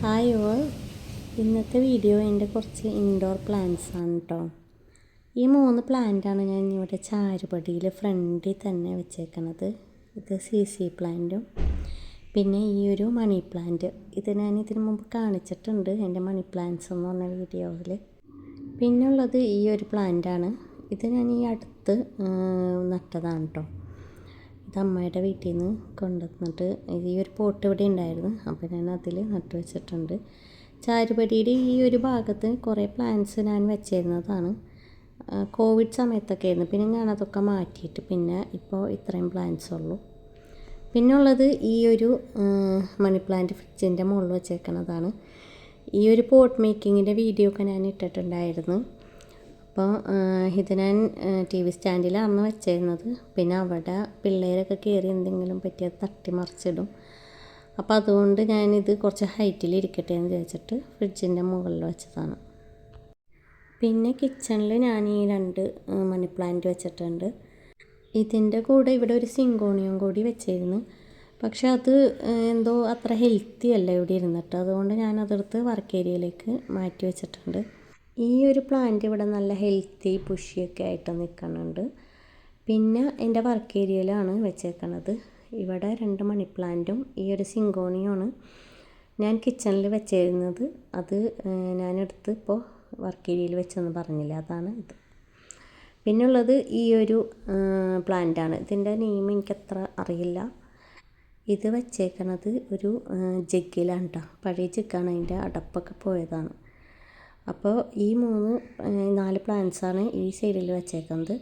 Hi all ഇന്നത്തെ video എന്റെ കുറച്ച് ഇൻഡോർ പ്ലാന്റ്സ് ആണ് കേട്ടോ ഈ മൂന്ന് പ്ലാന്റാണ് ഞാൻ ഇവിടെ ചാരുപടിയിൽ ഫ്രണ്ടിൽ തന്നെ വെച്ചേക്കണത്. ഇത് സി സി പ്ലാന്റും പിന്നെ ഈ ഒരു മണി പ്ലാന്റ് ഇത് ഞാൻ ഇതിനു മുമ്പ് കാണിച്ചിട്ടുണ്ട് എന്റെ മണി പ്ലാന്റ്സ് എന്ന് പറഞ്ഞ വീഡിയോയിൽ പിന്നുള്ളത് ഈ ഒരു പ്ലാന്റാണ് ഇത് ഞാൻ ഈ അടുത്ത് നട്ടതാണ് കേട്ടോ ഇത് അമ്മയുടെ വീട്ടിൽ നിന്ന് കൊണ്ടുവന്നിട്ട് ഈ ഒരു പോട്ട് ഇവിടെ ഉണ്ടായിരുന്നു. അപ്പോൾ ഞാൻ അതിൽ നട്ടു വെച്ചിട്ടുണ്ട്. ചാരുപടിയുടെ ഈ ഒരു ഭാഗത്ത് കുറേ പ്ലാന്റ്സ് ഞാൻ വെച്ചിരുന്നതാണ്. കോവിഡ് സമയത്തൊക്കെ ആയിരുന്നു പിന്നെ ഞാൻ അതൊക്കെ മാറ്റിയിട്ട് പിന്നെ ഇപ്പോൾ ഇത്രയും പ്ലാന്റ്സ് ഉള്ളൂ. പിന്നെ ഉള്ളത് ഈ ഒരു മണി പ്ലാന്റ് ഫ്രിഡ്ജിന്റെ മുകളിൽ വെച്ചേക്കുന്നതാണ് ഈ ഒരു പോട്ട് മേക്കിങ്ങിന്റെ വീഡിയോ ഒക്കെ ഞാൻ ഇട്ടിട്ടുണ്ടായിരുന്നു. അപ്പോൾ ഇത് ഞാൻ ടി വി സ്റ്റാൻഡിലാണ് വെച്ചിരുന്നത് പിന്നെ അവിടെ പിള്ളേരൊക്കെ കയറി എന്തെങ്കിലും പറ്റിയത് തട്ടി മറിച്ചിടും. അപ്പോൾ അതുകൊണ്ട് ഞാനിത് കുറച്ച് ഹൈറ്റിൽ ഇരിക്കട്ടെ എന്ന് വിചാരിച്ചിട്ട് ഫ്രിഡ്ജിന്റെ മുകളിൽ വെച്ചതാണ്. പിന്നെ കിച്ചണിൽ ഞാൻ ഈ രണ്ട് മണി പ്ലാന്റ് വെച്ചിട്ടുണ്ട്. ഇതിന്റെ കൂടെ ഇവിടെ ഒരു സിങ്കോണിയം കൂടി വെച്ചിരുന്നു. പക്ഷെ അത് എന്തോ അത്ര ഹെൽത്തി അല്ല ഇവിടെ ഇരുന്നിട്ട്. അതുകൊണ്ട് ഞാൻ അതെടുത്ത് വർക്ക് ഏരിയയിലേക്ക് മാറ്റി വെച്ചിട്ടുണ്ട്. ഈ ഒരു പ്ലാന്റ് ഇവിടെ നല്ല ഹെൽത്തി പുഷിയൊക്കെ ആയിട്ട് നിൽക്കുന്നുണ്ട് പിന്നെ എന്റെ വർക്ക് ഏരിയയിലാണ് വെച്ചേക്കണത്. ഇവിടെ രണ്ട് മണി പ്ലാന്റും ഈ ഒരു സിങ്കോണിയുമാണ് ഞാൻ കിച്ചണിൽ വെച്ചിരുന്നത്. അത് ഞാനെടുത്ത് ഇപ്പോൾ വർക്ക് ഏരിയയിൽ വെച്ചെന്ന് പറഞ്ഞില്ല അതാണ് ഇത്. പിന്നുള്ളത് ഈ ഒരു പ്ലാന്റാണ് ഇതിന്റെ നെയിം എനിക്കത്ര അറിയില്ല. ഇത് വെച്ചേക്കണത് ഒരു ജഗ്ഗിലാണ് കേട്ടോ പഴയ ജഗ്ഗാണ് അതിന്റെ അടപ്പൊക്കെ പോയതാണ്. അപ്പോൾ ഈ മൂന്ന് നാല് പ്ലാന്റ്സാണ് ഈ സൈഡിൽ വെച്ചേക്കുന്നത്.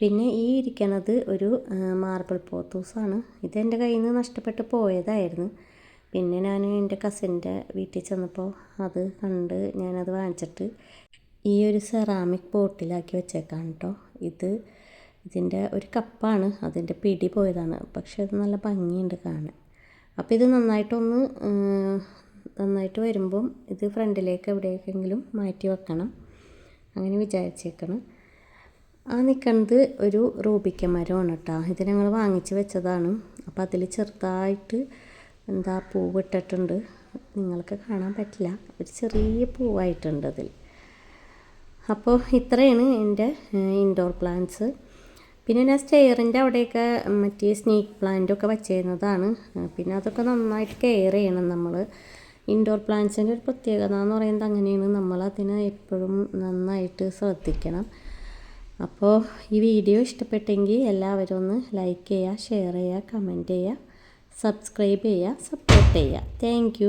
പിന്നെ ഈ ഇരിക്കണത് ഒരു മാർബിൾ പോത്തൂസാണ് ഇത് എന്റെ കയ്യിൽ നിന്ന് നഷ്ടപ്പെട്ട് പോയതായിരുന്നു. പിന്നെ ഞാൻ എന്റെ കസിന്റെ വീട്ടിൽ ചെന്നപ്പോൾ അത് കണ്ട് ഞാനത് വാങ്ങിച്ചിട്ട് ഈ ഒരു സെറാമിക് ബോട്ടിലാക്കി വെച്ചേക്കാണ് കേട്ടോ ഇത് ഇതിന്റെ ഒരു കപ്പാണ് അതിന്റെ പിടി പോയതാണ്. പക്ഷെ അത് നല്ല ഭംഗിയുണ്ട് കാണാൻ. അപ്പോൾ ഇത് നന്നായിട്ടൊന്ന് നന്നായിട്ട് വരുമ്പം ഇത് ഫ്രണ്ടിലേക്ക് എവിടേക്കെങ്കിലും മാറ്റി വെക്കണം. അങ്ങനെ വിചാരിച്ചേക്കണം. ആ നിൽക്കുന്നത് ഒരു റൂബിക്ക മരമാണ് കേട്ടോ. ഇത് ഞങ്ങൾ വാങ്ങിച്ച് വെച്ചതാണ്. അപ്പോൾ അതിൽ ചെറുതായിട്ട് എന്താ പൂവ് ഇട്ടിട്ടുണ്ട്. നിങ്ങൾക്ക് കാണാൻ പറ്റില്ല. ഒരു ചെറിയ പൂവായിട്ടുണ്ട് അതിൽ. അപ്പോൾ ഇത്രയാണ് എന്റെ ഇൻഡോർ പ്ലാന്റ്സ് പിന്നെ ഞാൻ സ്റ്റെയറിന്റെ അവിടെയൊക്കെ മറ്റേ സ്നേക്ക് പ്ലാന്റൊക്കെ വച്ചിരുന്നതാണ്. പിന്നെ അതൊക്കെ നന്നായിട്ട് കെയർ ചെയ്യണം നമ്മൾ ഇൻഡോർ പ്ലാന്റ്സിന്റെ ഒരു പ്രത്യേകത എന്ന് പറയുന്നത് അങ്ങനെയാണ്. നമ്മൾ അതിനെ എപ്പോഴും നന്നായിട്ട് ശ്രദ്ധിക്കണം. അപ്പോൾ ഈ വീഡിയോ ഇഷ്ടപ്പെട്ടെങ്കിൽ എല്ലാവരും ഒന്ന് ലൈക്ക് ചെയ്യുക ഷെയർ ചെയ്യുക കമന്റ് ചെയ്യുക സബ്സ്ക്രൈബ് ചെയ്യുക സപ്പോർട്ട് ചെയ്യുക. താങ്ക്